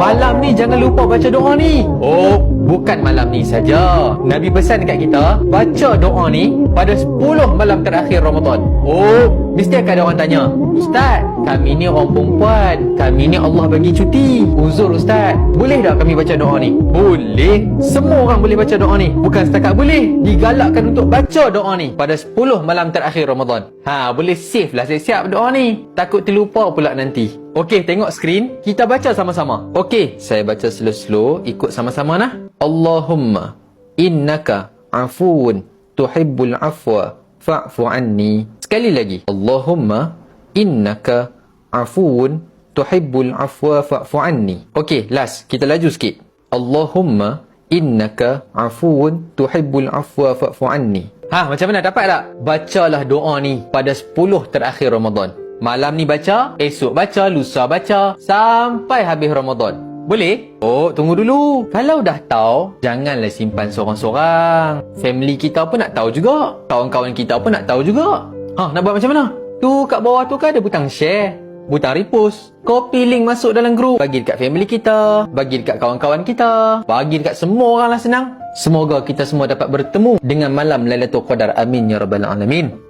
Malam ni jangan lupa baca doa ni. Oh, bukan malam ni saja. Nabi pesan dekat kita, baca doa ni pada 10 malam terakhir Ramadan. Oh, mesti akan ada orang tanya, Ustaz, kami ni orang perempuan. Kami ni Allah bagi cuti. Uzur Ustaz, boleh tak kami baca doa ni? Boleh. Semua orang boleh baca doa ni. Bukan setakat boleh. Digalakkan untuk baca doa ni pada 10 malam terakhir Ramadan. Ha, boleh save lah siap-siap doa ni. Takut terlupa pula nanti. Okey, tengok skrin. Kita baca sama-sama. Okey, saya baca slow-slow. Ikut sama-sama nah. Allahumma innaka afuun tuhibbul afwa fa'fu anni. Sekali lagi. Allahumma innaka afuun tuhibbul afwa fa'fu anni. Okey, last. Kita laju sikit. Allahumma innaka afuun tuhibbul afwa fa'fu anni. Ha, macam mana dapat tak? Bacalah doa ni pada 10 terakhir Ramadan. Malam ni baca, esok baca, lusa baca sampai habis Ramadan. Boleh? Oh, tunggu dulu. Kalau dah tahu, janganlah simpan seorang-seorang. Family kita pun nak tahu juga. Kawan-kawan kita pun nak tahu juga. Ha, nak buat macam mana? Tu kat bawah tu kan ada butang share. Butang repost. Copy link masuk dalam grup. Bagi dekat family kita. Bagi dekat kawan-kawan kita. Bagi dekat semua orang lah senang. Semoga kita semua dapat bertemu dengan malam Lailatul Qadar. Amin ya rabbal alamin.